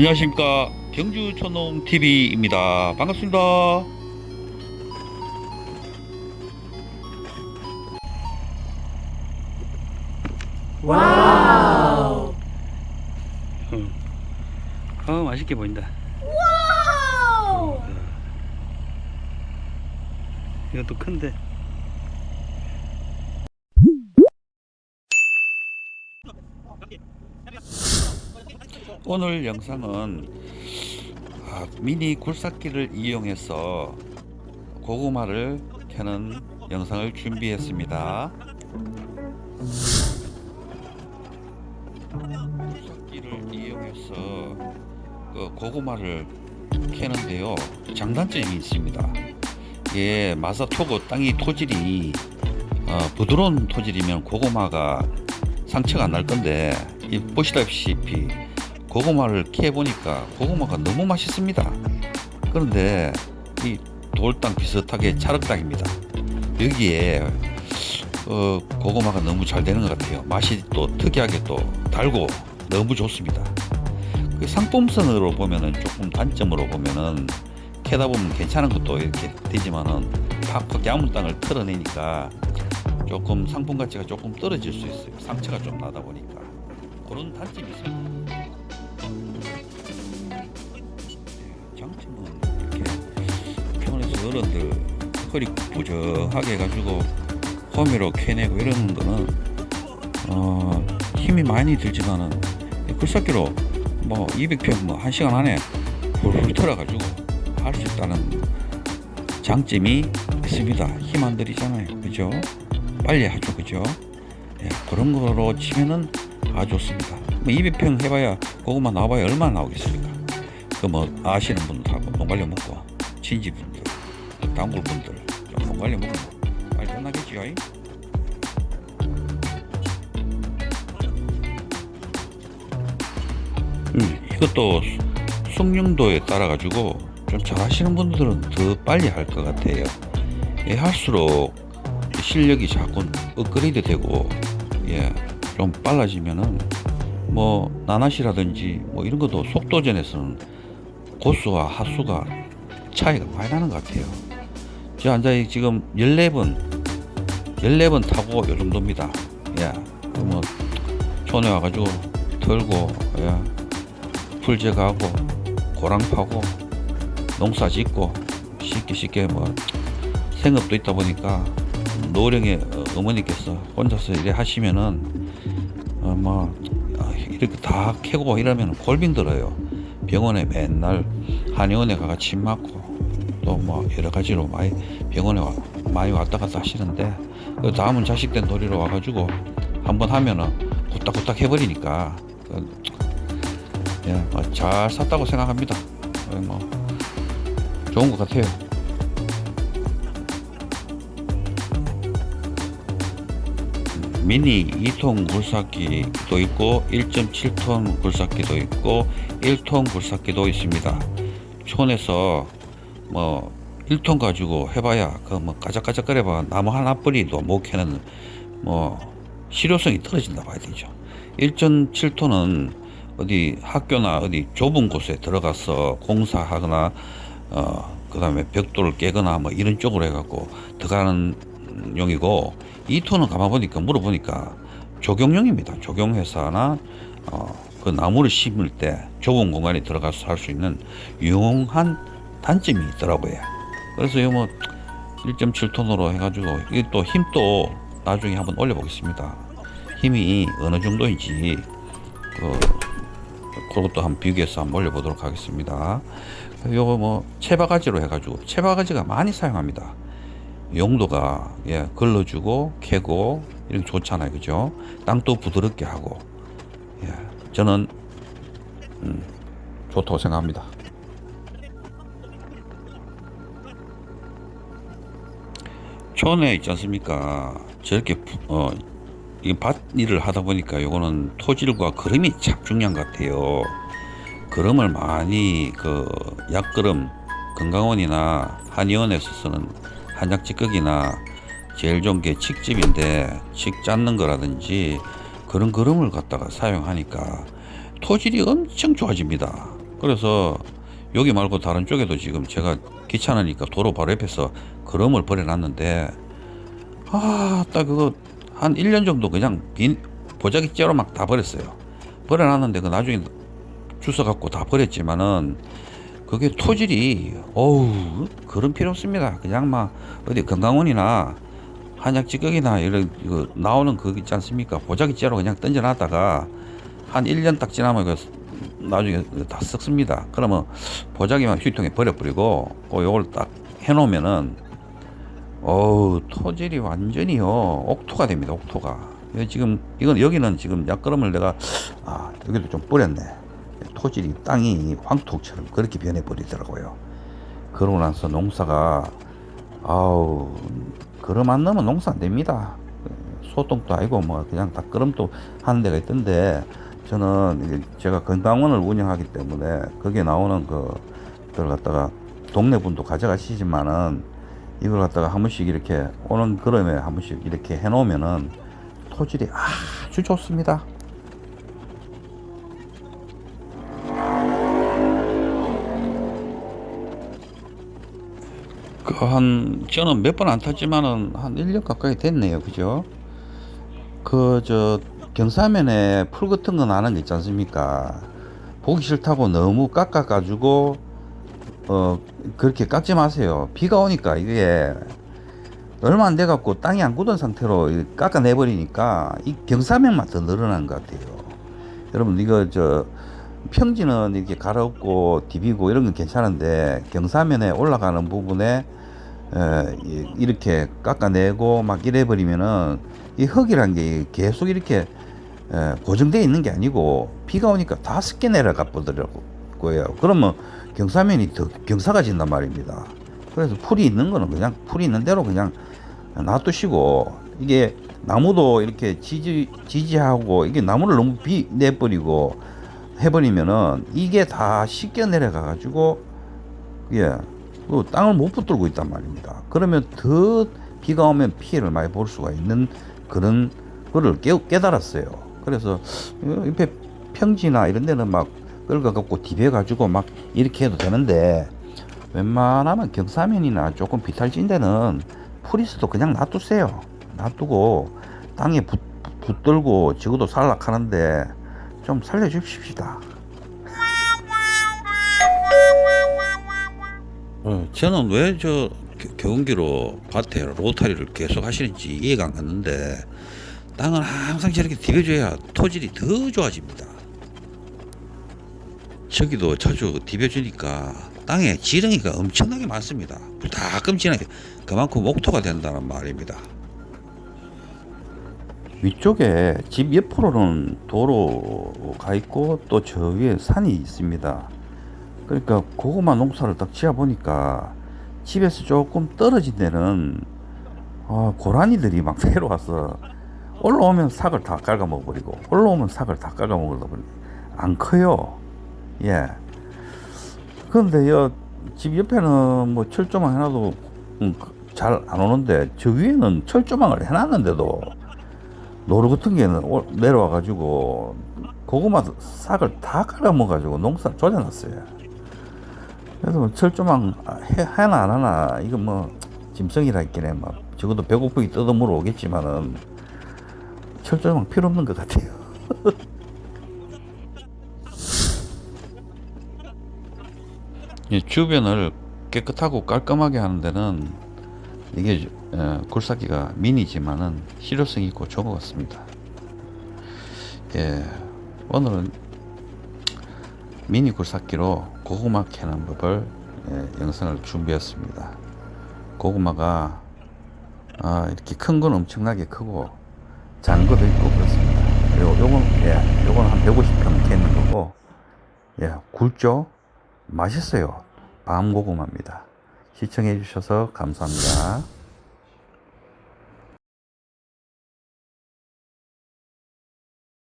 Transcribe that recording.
안녕하십니까 경주 촌놈 TV입니다. 반갑습니다. 와우. 어 맛있게 보인다. 와우. 이것도 큰데. 오늘 영상은 아, 미니 굴삭기를 이용해서 고구마를 캐는 영상을 준비했습니다. 굴삭기를 이용해서 그 고구마를 캐는데요. 장단점이 있습니다. 예, 마사토고 땅이 토질이 어, 부드러운 토질이면 고구마가 상처가 안 날 건데 이 보시다시피 고구마를 캐 보니까 고구마가 너무 맛있습니다. 그런데 이 돌땅 비슷하게 찰흙땅입니다. 여기에 어, 고구마가 너무 잘 되는 것 같아요. 맛이 또 특이하게 또 달고 너무 좋습니다. 그 상품성으로 보면은 조금 단점으로 보면은 캐다 보면 괜찮은 것도 이렇게 되지만은 팍팍 야문 땅을 털어내니까 조금 상품 가치가 조금 떨어질 수 있어요. 상처가 좀 나다 보니까 그런 단점이 있습니다. 어른들 허리 부정하게 해가지고 호미로 캐내고 이러는 거는 어, 힘이 많이 들지만은 이 굴삭기로 뭐 200평 뭐 1시간 안에 훌훌 털어가지고 할 수 있다는 장점이 있습니다. 힘 안 들이잖아요. 그죠? 빨리 하죠. 그죠? 예, 그런 거로 치면은 아주 좋습니다. 뭐 200평 해봐야 고구마 나와봐야 얼마나 나오겠습니까? 그 뭐 아시는 분들하고 농관련 먹고 친지분들, 단골 분들 좀 농관련 먹고 빨리 끝나겠지요? 이? 음, 이것도 숙련도에 따라 가지고 좀 잘하시는 분들은 더 빨리 할 것 같아요. 예, 할수록 실력이 자꾸 업그레이드 되고 예, 좀 빨라지면은 뭐 나나시라든지 뭐 이런 것도 속도전에서는 고수와 하수가 차이가 많이 나는 것 같아요. 저 앉아 지금 14번 14번 타고 요 정도입니다. 예. 그뭐 촌에 와가지고 털고 예. 풀 제거하고 고랑 파고 농사 짓고 쉽게 쉽게 뭐 생업도 있다 보니까 노령의 어, 어머니께서 혼자서 이래 하시면은 어 뭐 이렇게 다 캐고 이러면 골빈 들어요. 병원에 맨날 한의원에 가가 침 맞고 또 뭐 여러 가지로 많이 병원에 와, 많이 왔다 갔다 하시는데 그 다음은 자식된 도리로 와가지고 한번 하면은 후딱후딱 해버리니까 그 예, 뭐 잘 샀다고 생각합니다. 예, 뭐 좋은 것 같아요. 미니 2톤 굴삭기도 있고 1.7톤 굴삭기도 있고 1톤 굴삭기도 있습니다. 촌에서 뭐 1톤 가지고 해봐야 그뭐 까작까작거려봐 나무 하나 뿌리도 못 캐는 뭐 실효성이 떨어진다 봐야 되죠. 1.7톤은 어디 학교나 어디 좁은 곳에 들어가서 공사하거나 어 그다음에 벽돌을 깨거나 뭐 이런 쪽으로 해갖고 들어가는 용이고 2톤은 가만 보니까 물어보니까 조경용입니다. 조경회사나 어, 그 나무를 심을 때 좁은 공간에 들어가서 할 수 있는 유용한 단점이 있더라고요. 그래서 이뭐 1.7톤으로 해가지고 이게 또 힘도 나중에 한번 올려보겠습니다. 힘이 어느 정도인지 그 그것도 한번 비교해서 한번 올려보도록 하겠습니다. 요거 뭐 채바가지로 해가지고 채바가지가 많이 사용합니다. 용도가 예 걸러주고 캐고 이런 게 좋잖아요, 그죠? 땅도 부드럽게 하고 예 저는 음, 좋다고 생각합니다. 촌에 있지 않습니까? 저렇게 부- 어, 이 밭 일을 하다 보니까 요거는 토질과 거름이 참 중요한 것 같아요. 거름을 많이 그 약거름 건강원이나 한의원에서 쓰는 한약 찌꺼기나 제일 좋은 게 칡즙인데 칡 짰는 거라든지 그런 거름을 갖다가 사용하니까 토질이 엄청 좋아집니다. 그래서 여기 말고 다른 쪽에도 지금 제가 귀찮으니까 도로 바로 옆에서 그럼을 버려놨는데 아 딱 그거 한 1년 정도 그냥 빈 보자기 째로 막 다 버렸어요. 버려놨는데 그 나중에 주워 갖고 다 버렸지만은 그게 토질이 어우 그런 필요 없습니다. 그냥 막 어디 건강원이나 한약 찌꺼기나 이런 이거 나오는 그거 있지 않습니까? 보자기 째로 그냥 던져놨다가 한 1년 딱 지나면 그 나중에 다 썩습니다. 그러면 보자기만 휴통에 버려버리고 그 요걸 딱 해놓으면은 어우 토질이 완전히요 옥토가 됩니다. 옥토가 이거 지금 이건 여기는 지금 약걸음을 내가 아 여기도 좀 뿌렸네. 토질이 땅이 황토처럼 그렇게 변해 버리더라고요. 그러고 나서 농사가 아우 걸음 안 넣으면 농사 안 됩니다. 소똥도 아니고 뭐 그냥 다 걸음도 하는 데가 있던데 저는 제가 건강원을 운영하기 때문에 거기에 나오는 그들 갖다가 동네 분도 가져가시지만은 이걸 갖다가 한 번씩 이렇게 오는 걸음에 한 번씩 이렇게 해놓으면은 토질이 아주 좋습니다. 그 한 저는 몇 번 안 탔지만은 한 1년 가까이 됐네요. 그죠? 그 저 경사면에 풀 같은 거 나는 게 있지 않습니까? 보기 싫다고 너무 깎아 가지고 어 그렇게 깎지 마세요. 비가 오니까 이게 얼마 안 돼 갖고 땅이 안 굳은 상태로 이 깎아내 버리니까 이 경사면만 더 늘어난 것 같아요. 여러분 이거 저 평지는 이렇게 갈아엎고 디비고 이런 건 괜찮은데 경사면에 올라가는 부분에 에, 이- 이렇게 깎아내고 막 이래 버리면은 이 흙이란 게 계속 이렇게 에, 고정되어 있는 게 아니고 비가 오니까 다 습게 내려가 버더라고요. 그러면 경사면이 더 경사가 진단 말입니다. 그래서 풀이 있는 거는 그냥 풀이 있는 대로 그냥 놔두시고 이게 나무도 이렇게 지지 지지하고 이게 나무를 너무 비 내버리고 해버리면은 이게 다 씻겨 내려가 가지고 예, 그 땅을 못 붙들고 있단 말입니다. 그러면 더 비가 오면 피해를 많이 볼 수가 있는 그런 거를 깨, 깨달았어요. 그래서 옆에 평지나 이런 데는 막 끌고 갖고 디벼 가지고 막 이렇게 해도 되는데 웬만하면 경사면이나 조금 비탈진 데는 풀 있어도 그냥 놔두세요. 놔두고 땅에 붙, 붙들고 지구도 살락하는데 좀 살려주십시다. 어, 저는 왜 저 경운기로 밭에 로타리를 계속 하시는지 이해가 안 갔는데 땅을 항상 저렇게 디벼줘야 토질이 더 좋아집니다. 저기도 자주 디벼주니까 땅에 지렁이가 엄청나게 많습니다. 불타끔 지렁이 그만큼 옥토가 된다는 말입니다. 위쪽에 집 옆으로는 도로가 있고 또 저 위에 산이 있습니다. 그러니까 고구마 농사를 딱 지어 보니까 집에서 조금 떨어진 데는 아, 고라니들이 막 내려와서 올라오면 삭을 다 깔아 먹어버리고 올라오면 삭을 다 깔아 먹어버리고 안 커요. 예. 그런데 집 옆에는 뭐 철조망 해놔도 음, 잘안 오는데 저 위에는 철조망을 해놨는데도 노루 같은 게는 올- 내려와가지고 고구마 싹을 다 깔아먹어가지고 농사 조져놨어요. 그래서 뭐 철조망 해, 하나 안 하나 이거 뭐 짐승이라 했긴 뭐 적어도 배고프게 뜯어물어 오겠지만은 철조망 필요 없는 것 같아요. 이 주변을 깨끗하고 깔끔하게 하는 데는 이게 어, 굴삭기가 미니지만은 실효성이 있고 좋은 것 같습니다. 예, 오늘은 미니 굴삭기로 고구마 캐는 법을 예, 영상을 준비했습니다. 고구마가 아, 이렇게 큰 건 엄청나게 크고 것도 있고 그렇습니다. 그리고 요건 예, 요건 한 150평 캐는 거고 예, 굵죠? 맛있어요. 밤 고구마입니다. 시청해 주셔서 감사합니다.